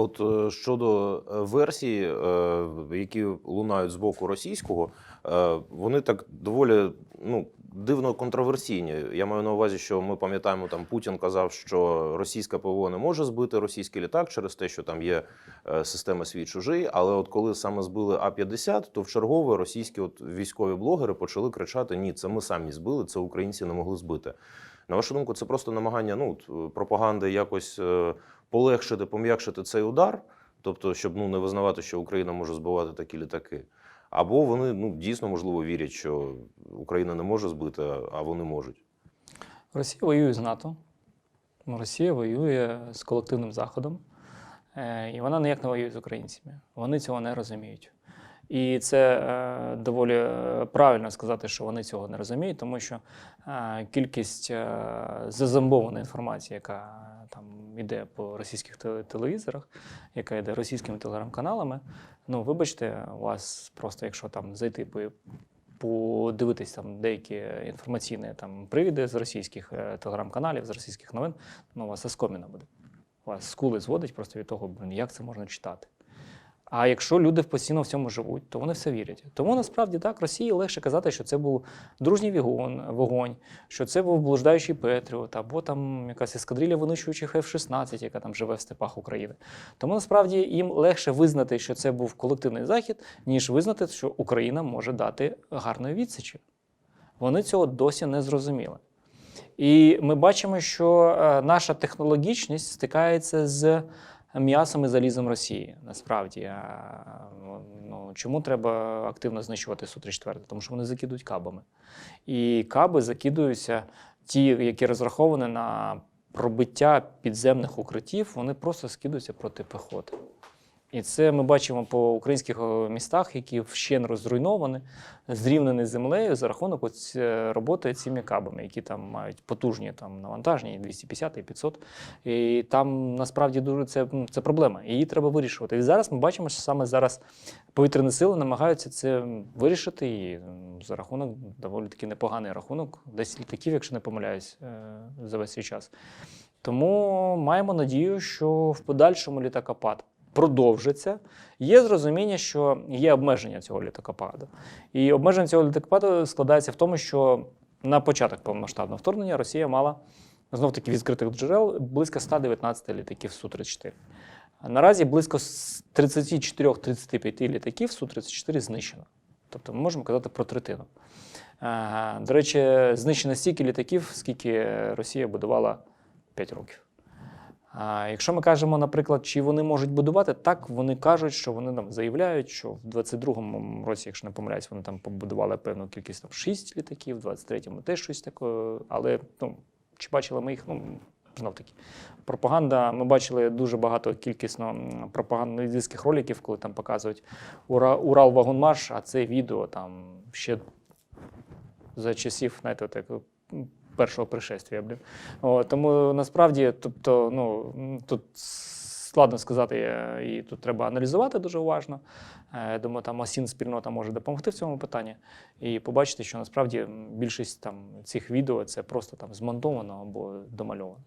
А от е, щодо е, версій, е, які лунають з боку російського, вони так доволі ну, дивно контроверсійні. Я маю на увазі, що ми пам'ятаємо, там Путін казав, що російська ПВО не може збити російський літак через те, що там є система свій чужий. Але от коли саме збили А-50, то в чергове російські от військові блогери почали кричати: Ні, це ми самі збили, це українці не могли збити. На вашу думку, це просто намагання ну, пропаганди якось полегшити, пом'якшити цей удар, тобто, щоб ну, не визнавати, що Україна може збивати такі літаки. Або вони ну, дійсно можливо вірять, що Україна не може збити, а вони можуть. Росія воює з НАТО, Росія воює з колективним Заходом, е, і вона ніяк не воює з українцями. Вони цього не розуміють. І це е, доволі е, правильно сказати, що вони цього не розуміють, тому що е, кількість е, зазомбованої інформації, яка там йде по російських теле- телевізорах, яка йде російськими телеграм-каналами, ну вибачте, у вас просто, якщо там зайти по подивитись там деякі інформаційні там привіди з російських е, телеграм-каналів, з російських новин, ну у вас оскоміна буде. У вас скули зводить просто від того, як це можна читати. А якщо люди постійно в цьому живуть, то вони все вірять. Тому насправді так, Росії легше казати, що це був дружній вігон, вогонь, що це був блуждаючий Петріот, або там якась ескадрилля винищуючих F-16, яка там живе в степах України. Тому насправді їм легше визнати, що це був колективний захід, ніж визнати, що Україна може дати гарної відсічі. Вони цього досі не зрозуміли. І ми бачимо, що е, наша технологічність стикається з м'ясом і залізом Росії. Насправді, ну, чому треба активно знищувати Су-34? Тому що вони закидують кабами. І каби закидуються, ті, які розраховані на пробиття підземних укриттів, вони просто скидуються проти пехоти. І це ми бачимо по українських е, містах, які вщен розруйновані, зрівнені землею за рахунок е, роботи цими кабами, які там мають потужні там, навантаження, і 250 і 500. І там насправді дуже це, це проблема. Її треба вирішувати. І зараз ми бачимо, що саме зараз повітряні сили намагаються це вирішити. І за рахунок доволі таки непоганий рахунок, 10 літаків, якщо не помиляюсь, е, за весь цей час. Тому маємо надію, що в подальшому літакопад продовжиться. Є зрозуміння, що є обмеження цього літакопаду. І обмеження цього літакопаду складається в тому, що на початок повномасштабного вторгнення Росія мала знов таки відкритих джерел близько 119 літаків Су-34. Наразі близько с- 34-35 літаків Су-34 знищено. Тобто ми можемо казати про третину. Е, До речі, знищено стільки літаків, скільки Росія будувала 5 років. А якщо ми кажемо, наприклад, чи вони можуть будувати, так вони кажуть, що вони там заявляють, що в 22-му році, якщо не помиляюсь, вони там побудували певну кількість там 6 літаків, в 23-му теж щось таке. Але ну, чи бачили ми їх? Ну, знов таки. Пропаганда. Ми бачили дуже багато кількісно пропагандистських роликів, коли там показують Ура, Урал Вагонмарш, а це відео там ще за часів, знаєте, так, першого пришествия. Блін. О, тому насправді, тобто, ну, тут складно сказати, і тут треба аналізувати дуже уважно. Е, думаю, там осін спільнота може допомогти в цьому питанні і побачити, що насправді більшість там цих відео це просто там змонтовано або домальовано.